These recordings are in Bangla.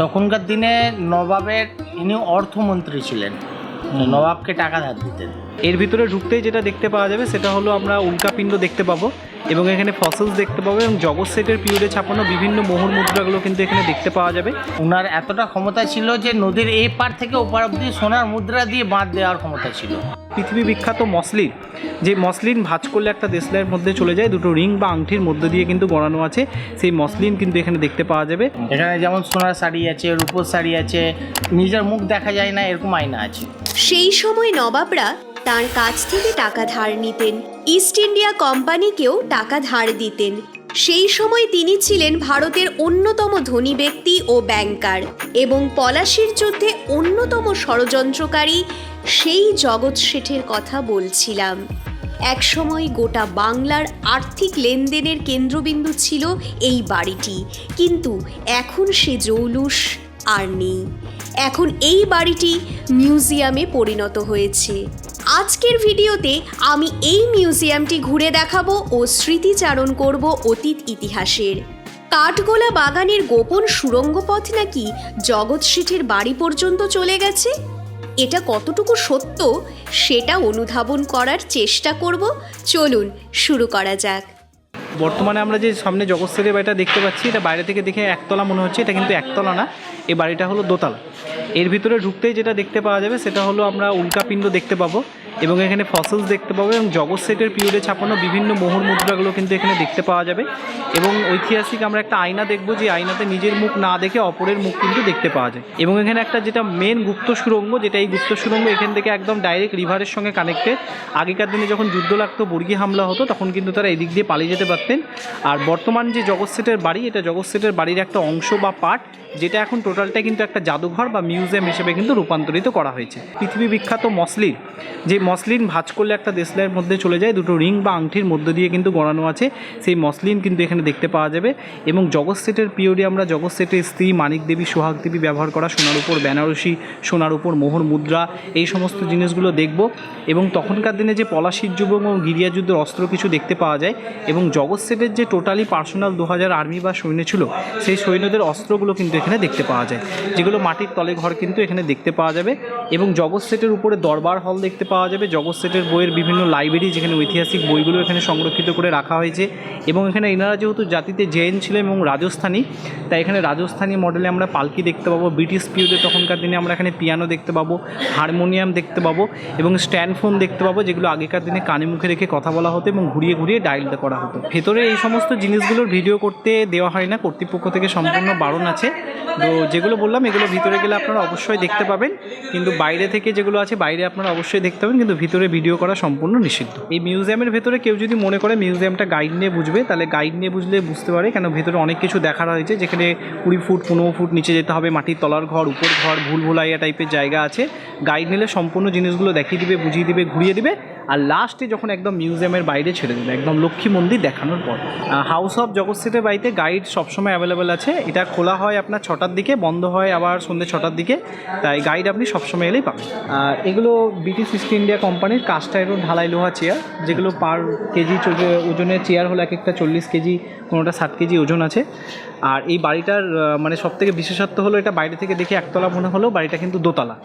তখনকার দিনে নবাবের ইনি অর্থমন্ত্রী ছিলেন। নবাবকে টাকা ধার দিতেন। এর ভিতরে ঢুকতেই যেটা দেখতে পাওয়া যাবে, সেটা হলো আমরা উল্কাপিণ্ড দেখতে পাবো। এবং এখানে ফসলস দেখতে পাবো এবং জগৎ সেটের পিরিয়ডে ছাপানো বিভিন্ন মোহর মুদ্রাগুলো কিন্তু এখানে দেখতে পাওয়া যাবে। ওনার এতটা ক্ষমতা ছিল যে নদীর এই পার থেকে ওপার অব্দি সোনার মুদ্রা দিয়ে বাঁধ দেওয়ার ক্ষমতা ছিল। পৃথিবী বিখ্যাত মসলিন যে মসলিন ভাঁজ করলে একটা দেশলাইয়ের মধ্যে চলে যায় দুটো রিং বা আংটির মধ্যে দিয়ে কিন্তু গড়ানো আছে সেই মসলিন কিন্তু এখানে দেখতে পাওয়া যাবে। এখানে যেমন সোনার শাড়ি আছে রূপোর শাড়ি আছে নিজের মুখ দেখা যায় না এরকম আয়না আছে। সেই সময় নবাবরা তার কাছ থেকে টাকা ধার নিতেন। ইস্ট ইন্ডিয়া কোম্পানিকেও টাকা ধার দিতেন। সেই সময় তিনি ছিলেন ভারতের অন্যতম ধনী ব্যক্তি ও ব্যাংকার এবং পলাশির যুদ্ধে অন্যতম ষড়যন্ত্রকারী, সেই জগৎ শেঠের কথা বলছিলাম। একসময় গোটা বাংলার আর্থিক লেনদেনের কেন্দ্রবিন্দু ছিল এই বাড়িটি, কিন্তু এখন সে জৌলুস আর নেই। এখন এই বাড়িটি মিউজিয়ামে পরিণত হয়েছে। আজকের ভিডিওতে আমি এই মিউজিয়ামটি ঘুরে দেখাবো ও স্মৃতিচারণ করব অতীত ইতিহাসের। কাঠগোলা বাগানের গোপন সুড়ঙ্গ পথ নাকি জগৎ শেঠের বাড়ি পর্যন্ত চলে গেছে? এটা কতটুকু সত্য, সেটা অনুধাবন করার চেষ্টা করব। চলুন শুরু করা যাক। বর্তমানে আমরা যে সামনে জগৎ বাড়িটা দেখতে পাচ্ছি, এটা বাইরে থেকে দেখে একতলা মনে হচ্ছে, এটা কিন্তু একতলা না, এই বাড়িটা হলো দোতলা। এর ভিতরে ঢুকতেই যেটা দেখতে পাওয়া যাবে, সেটা হলো আমরা উল্কাপিণ্ড দেখতে পাবো। এবং এখানে ফসলস দেখতে পাবো এবং জগৎ সেটের পিরিয়ডে ছাপানো বিভিন্ন মোহর মুদ্রাগুলো কিন্তু এখানে দেখতে পাওয়া যাবে। এবং ঐতিহাসিক আমরা একটা আয়না দেখব, যে আয়নাতে নিজের মুখ না দেখে অপরের মুখ কিন্তু দেখতে পাওয়া যায়। এবং এখানে একটা যেটা মেন গুপ্ত সুরঙ্গ, যেটা এই গুপ্ত সুরঙ্গ এখান থেকে একদম ডাইরেক্ট রিভারের সঙ্গে কানেক্টেড আগেকার দিনে যখন যুদ্ধ লাগতো, বর্গী হামলা হতো, তখন কিন্তু তারা এদিক দিয়ে পালিয়ে যেতে পারতেন। আর বর্তমান যে জগৎ সেটের বাড়ি, এটা জগৎ সেটের বাড়ির একটা অংশ বা পার্ট যেটা এখন টোটালটা কিন্তু একটা জাদুঘর বা মিউজিয়াম হিসেবে কিন্তু রূপান্তরিত করা হয়েছে। পৃথিবী বিখ্যাত মসলিন, যে মসলিন ভাঁজ করলে একটা দেশলাইয়ের মধ্যে চলে যায়। দুটো রিং বা আংটির মধ্য দিয়ে কিন্তু গড়ানো আছে। সেই মসলিন কিন্তু এখানে দেখতে পাওয়া যাবে। এবং জগৎ সেটের পিরিয়ডে আমরা জগৎ সেটের স্ত্রী মানিক দেবী, সোহাগ দেবী ব্যবহার করা সোনার উপর বেনারসি, সোনার উপর মোহর মুদ্রা, এই সমস্ত জিনিসগুলো দেখব। এবং তখনকার দিনে যে পলাশির যুগ এবং গিরিয়া যুদ্ধের অস্ত্র কিছু দেখতে পাওয়া যায়। এবং জগৎ সেটের যে টোটালি পার্সোনাল দু হাজার আর্মি বা সৈন্য ছিল, সেই সৈন্যদের অস্ত্রগুলো কিন্তু এখানে দেখতে পাওয়া যায়। যেগুলো মাটির তলে ঘর কিন্তু এখানে দেখতে পাওয়া যাবে। এবং জগৎ সেটের উপরে দরবার হল দেখতে পাওয়া যাবে। জগৎ সেটের বইয়ের বিভিন্ন লাইব্রেরি যেখানে ঐতিহাসিক বইগুলো এখানে সংরক্ষিত করে রাখা হয়েছে। এবং এখানে এনারা যেহেতু জাতিতে জৈন ছিলেন এবং রাজস্থানী, তাই এখানে রাজস্থানী মডেলে আমরা পালকি দেখতে পাবো ব্রিটিশ পিরিয়ডে তখনকার দিনে আমরা এখানে পিয়ানো দেখতে পাবো হারমোনিয়াম দেখতে পাবো এবং স্ট্যান্ড ফোন দেখতে পাবো, যেগুলো আগেকার দিনে কানে মুখে রেখে কথা বলা হতো এবং ঘুরিয়ে ঘুরিয়ে ডায়াল করা হতো। ভেতরে এই সমস্ত জিনিসগুলোর ভিডিও করতে দেওয়া হয় না, কর্তৃপক্ষ থেকে সম্পূর্ণ বারণ আছে। তো যেগুলো বললাম, এগুলো ভিতরে গেলে আপনারা অবশ্যই দেখতে পাবেন, কিন্তু বাইরে থেকে যেগুলো আছে বাইরে আপনারা অবশ্যই দেখতে পাবেন, কিন্তু ভিতরে ভিডিও করা সম্পূর্ণ নিষিদ্ধ। এই মিউজিয়ামের ভেতরে কেউ যদি মনে করে মিউজিয়ামটা গাইড নিয়ে বুঝবে তাহলে গাইড নিয়ে বুঝলে বুঝতে পারে কেন ভেতরে অনেক কিছু দেখা হয়েছে যেখানে কুড়ি ফুট, পনেরো ফুট নিচে যেতে হবে, মাটির তলার ঘর, উপর ঘর, ভুল ভুলাইয়া টাইপের জায়গা আছে। গাইড নিলে সম্পূর্ণ জিনিসগুলো দেখিয়ে দিবে, বুঝিয়ে দিবে, ঘুরিয়ে দিবে। আর লাস্টে যখন একদম মিউজিয়ামের বাইরে ছেড়ে দেবে একদম লক্ষ্মী মন্দির দেখানোর পর হাউস অফ জগৎ সেটের বাড়িতে গাইড সবসময় অ্যাভেলেবেল আছে। এটা খোলা হয় আপনার ছটার দিকে বন্ধ হয় আবার সন্ধ্যে ছটার দিকে তাই গাইড আপনি সবসময় এলেই পাবেন। আর এগুলো ব্রিটিশ ইস্ট ইন্ডিয়া কোম্পানির কাস্ট আয়রন ঢালাই লোহা চেয়ার যেগুলো পার কেজি ওজনের চেয়ার হলো এক একটা চল্লিশ কেজি কোনোটা ষাট কেজি ওজন আছে। আর এই বাড়িটার মানে সব থেকে বিশেষত্ব হলো এটা বাইরে থেকে দেখে একতলা মনে হলো বাড়িটা কিন্তু দোতলা।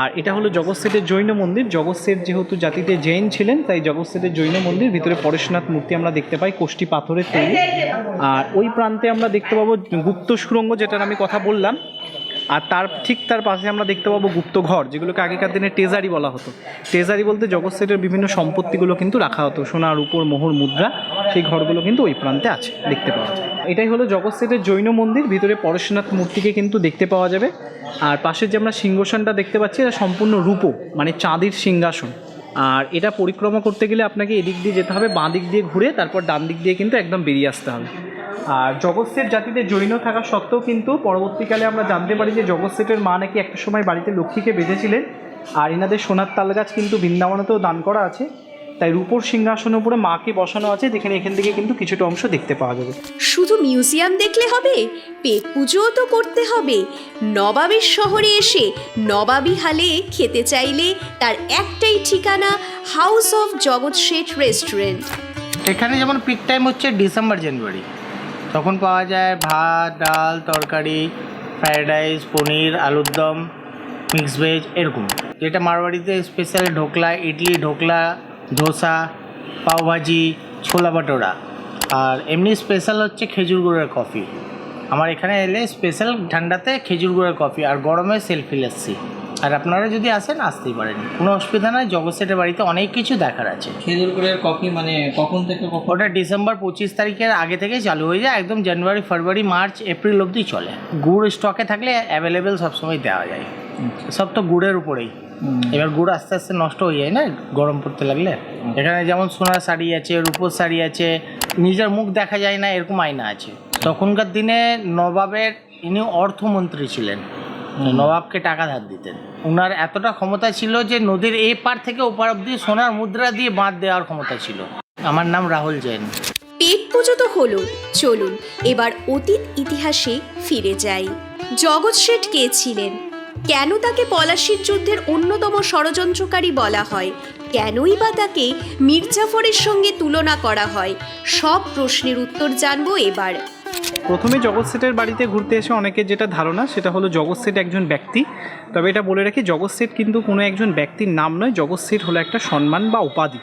আর এটা হলো জগৎ সেটের জৈন মন্দির। জগৎ সেট যেহেতু জাতিতে জৈন ছিলেন, তাই জগৎসেটের জৈন মন্দির, ভিতরে পরেশনাথ মূর্তি আমরা দেখতে পাই কোষ্টি পাথরের তৈরি। আর ওই প্রান্তে আমরা দেখতে পাবো গুপ্ত সুরঙ্গ, যেটার আমি কথা বললাম। আর তার ঠিক তার পাশে আমরা দেখতে পাবো গুপ্ত ঘর, যেগুলোকে আগেকার দিনে টেজারি বলা হতো। টেজারি বলতে জগৎ সেটের বিভিন্ন সম্পত্তিগুলো কিন্তু রাখা হতো, সোনার উপর, মোহর, মুদ্রা, সেই ঘরগুলো কিন্তু ওই প্রান্তে আছে, দেখতে পাওয়া যায়। এটাই হলো জগৎ সেটের জৈন মন্দির, ভিতরে পরশুনাথ মূর্তিকে কিন্তু দেখতে পাওয়া যাবে। আর পাশের যে আমরা সিংহাসনটা দেখতে পাচ্ছি, এটা সম্পূর্ণ রূপো মানে চাঁদির সিংহাসন। আর এটা পরিক্রমা করতে গেলে আপনাকে এদিক দিয়ে যেতে হবে, বাঁ দিক দিয়ে ঘুরে, তারপর ডান দিক দিয়ে কিন্তু একদম বেরিয়ে আসতে হবে। আর জগৎসেট জাতিতে জৈন থাকা সত্ত্বেও কিন্তু পরবর্তীকালে আমরা জানতে পারি যে জগৎসেটের মা নাকি একটা সময় বাড়িতে লক্ষ্মীকে বেঁধেছিলেন। আর এনাদের সোনার তাল গাছ কিন্তু বৃন্দাবনেতেও দান করা আছে। তাই রূপোর সিংহাসনের উপরে মাকে বসানো আছে যেখানে এখান থেকে কিন্তু কিছুটা অংশ দেখতে পাওয়া যাবে। শুধু মিউজিয়াম দেখলে হবে? পেট পুজোও তো করতে হবে। নবাবের শহরে এসে নবাবি হালে খেতে চাইলে তার একটাই ঠিকানা হাউস অফ জগৎ শেঠ রেস্টুরেন্ট এখানে যেমন পিক টাইম হচ্ছে ডিসেম্বর জানুয়ারি তখন পাওয়া যায় ভাত ডাল তরকারি ফ্রায়েড রাইস পনির আলুর দম মিক্স ভেজ এরকম। যেটা মারবাড়িতে স্পেশাল ঢোকলা ইডলি ঢোকলা ধোসা পাওভাজি ছোলা বাটোরা। আর এমনি স্পেশাল হচ্ছে খেজুর গুড়ের কফি আমার এখানে এলে স্পেশাল ঠান্ডাতে খেজুর গুড়ের কফি আর গরমে সেলফি লাচ্ছি আর আপনারা যদি আসেন আসতেই পারেন। কোনো অসুবিধা নয় জগৎসেটের বাড়িতে অনেক কিছু দেখার আছে। খেজুর গুড়ের কফি মানে কখন থেকে কখন? ওটা ডিসেম্বর পঁচিশ তারিখের আগে থেকেই চালু হয়ে যায়। একদম জানুয়ারি ফেব্রুয়ারি মার্চ এপ্রিল অবধি চলে। গুড় স্টকে থাকলে অ্যাভেলেবেল সবসময় দেওয়া যায়। সব তো গুড়ের উপরেই। এবার গুড় আস্তে আস্তে নষ্ট হয়ে যায় না? গরম পড়তে লাগলে? এখানে যেমন সোনার শাড়ি আছে রূপোর শাড়ি আছে নিজের মুখ দেখা যায় না এরকম আয়না আছে। তখনকার দিনে নবাবের ইনি অর্থমন্ত্রী ছিলেন। নবাবকে টাকা ধার দিতেন। ওনার এতটা ক্ষমতা ছিল যে নদীর এই পার থেকে ওপার অব্দি সোনার মুদ্রা দিয়ে বাঁধ দেওয়ার ক্ষমতা ছিল। আমার নাম রাহুল জৈন। পেট পুজো তো হলো চলুন এবার অতীত ইতিহাসে ফিরে যাই। জগৎ শেঠ কে ছিলেন? কেন তাকে পলাশির যুদ্ধের অন্যতম ষড়যন্ত্রকারী বলা হয়? কেনই বা তাকে মির্জাফরের সঙ্গে তুলনা করা হয়? সব প্রশ্নের উত্তর জানব এবার। প্রথমে জগৎ সেটের বাড়িতে ঘুরতে এসে অনেকের যেটা ধারণা, সেটা হলো জগৎ সেট একজন ব্যক্তি। তবে এটা বলে রাখি, জগৎ সেট কিন্তু কোনো একজন ব্যক্তির নাম নয়, জগৎ সেট হলো একটা সম্মান বা উপাধি।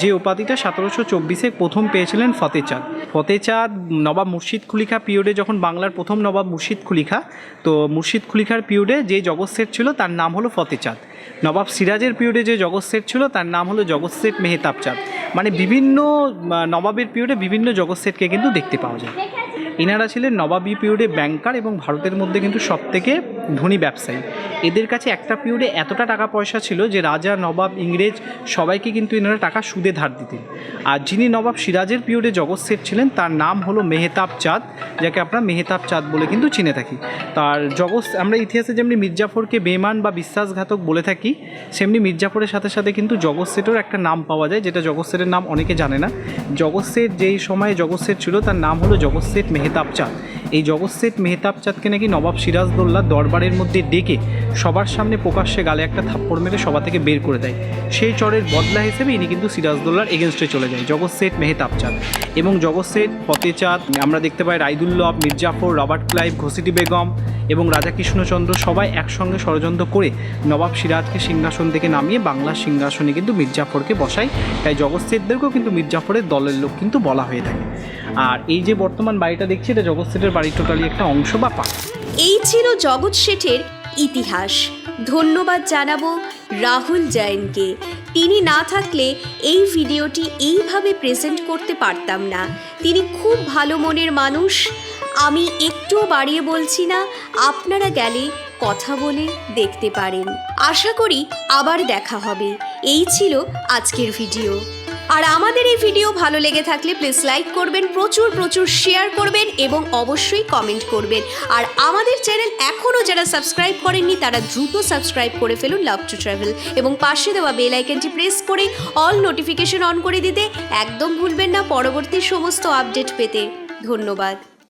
যে উপাধিটা সতেরোশো চব্বিশে প্রথম পেয়েছিলেন ফতেচাঁদ ফতেচাঁদ নবাব মুর্শিদ খুলিখা পিরিয়ডে যখন বাংলার প্রথম নবাব মুর্শিদ খুলিখা, তো মুর্শিদ খুলিখার পিরিয়ডে যে জগৎ সেট ছিল, তার নাম হলো ফতেচাঁদ নবাব সিরাজের পিরিয়ডে যে জগৎ সেট ছিল, তার নাম হলো জগৎ সেট মেহতাব চাঁদ। মানে বিভিন্ন নবাবের পিরিয়ডে বিভিন্ন জগৎ সেটকে কিন্তু দেখতে পাওয়া যায়। এনারা ছিলেন নবাবী পিরিয়ডে ব্যাংকার এবং ভারতের মধ্যে কিন্তু সবথেকে ধনী ব্যবসায়ী। এদের কাছে একটা পিরিয়ডে এতটা টাকা পয়সা ছিল যে রাজা, নবাব, ইংরেজ সবাইকে কিন্তু এনারা টাকা সুদে ধার দিতেন। আর যিনি নবাব সিরাজের পিরিয়ডে জগৎ শেঠ ছিলেন, তার নাম হলো মেহতাব চাঁদ, যাকে আমরা মেহতাব চাঁদ বলে কিন্তু চিনে থাকি। তার জগৎ, আমরা ইতিহাসে যেমনি মির্জাফরকে বেমান বা বিশ্বাসঘাতক বলে থাকি, সেমনি মির্জাফরের সাথে সাথে কিন্তু জগৎ সেটেরও একটা নাম পাওয়া যায়, যেটা জগৎ সেটের নাম অনেকে জানে না। জগৎ সেট যেই সময়ে জগৎ সেট ছিল, তার নাম হলো জগৎ মেহতাব চাঁদ। এই জগৎ সেট মেহতাব চাঁদকে নাকি নবাব সিরাজদৌল্লা দরবারের মধ্যে ডেকে সবার সামনে প্রকাশ্যে গালে একটা থাপ্পড় মেরে সভা থেকে বের করে দেয়। সেই চরের বদলা হিসেবে ইনি কিন্তু সিরাজদৌল্লার এগেনস্টে চলে যায় জগৎ সেট মেহতাব চাঁদ। এবং জগৎ সেট ফতে চাঁদ, আমরা দেখতে পাই রাইদুল্লভ মির্জাফর, রবার্ট ক্লাইভ ঘসিটি বেগম এবং রাজা কৃষ্ণচন্দ্র সবাই একসঙ্গে ষড়যন্ত্র করে নবাব সিরাজকে সিংহাসন থেকে নামিয়ে বাংলার সিংহাসনে কিন্তু মির্জাফরকে বসায়। তাই জগৎ কিন্তু মির্জাফরের দলের লোক কিন্তু বলা হয়ে থাকে। আর এই যে বর্তমান বাড়িটা দেখছি, এটা জগৎ সেটের বাড়ির টোটালি একটা অংশ বা পার্ট এই ছিল জগৎ শেঠের ইতিহাস। ধন্যবাদ জানাব রাহুল জৈনকে। তিনি না থাকলে এই ভিডিওটি এইভাবে প্রেজেন্ট করতে পারতাম না। তিনি খুব ভালো মনের মানুষ। আমি একটুও বাড়িয়ে বলছি না, আপনারা গেলে কথা বলে দেখতে পারেন। আশা করি আবার দেখা হবে। এই ছিল আজকের ভিডিও। আর আমাদের এই ভিডিও ভালো লেগে থাকলে প্লিজ লাইক করবেন, প্রচুর প্রচুর শেয়ার করবেন এবং অবশ্যই কমেন্ট করবেন। আর আমাদের চ্যানেল এখনও যারা সাবস্ক্রাইব করেননি, তারা দ্রুত সাবস্ক্রাইব করে ফেলুন লাভ টু ট্রাভেল এবং পাশে দেওয়া বেল আইকনটি প্রেস করে অল নোটিফিকেশন অন করে দিতে একদম ভুলবেন না পরবর্তী সমস্ত আপডেট পেতে। ধন্যবাদ।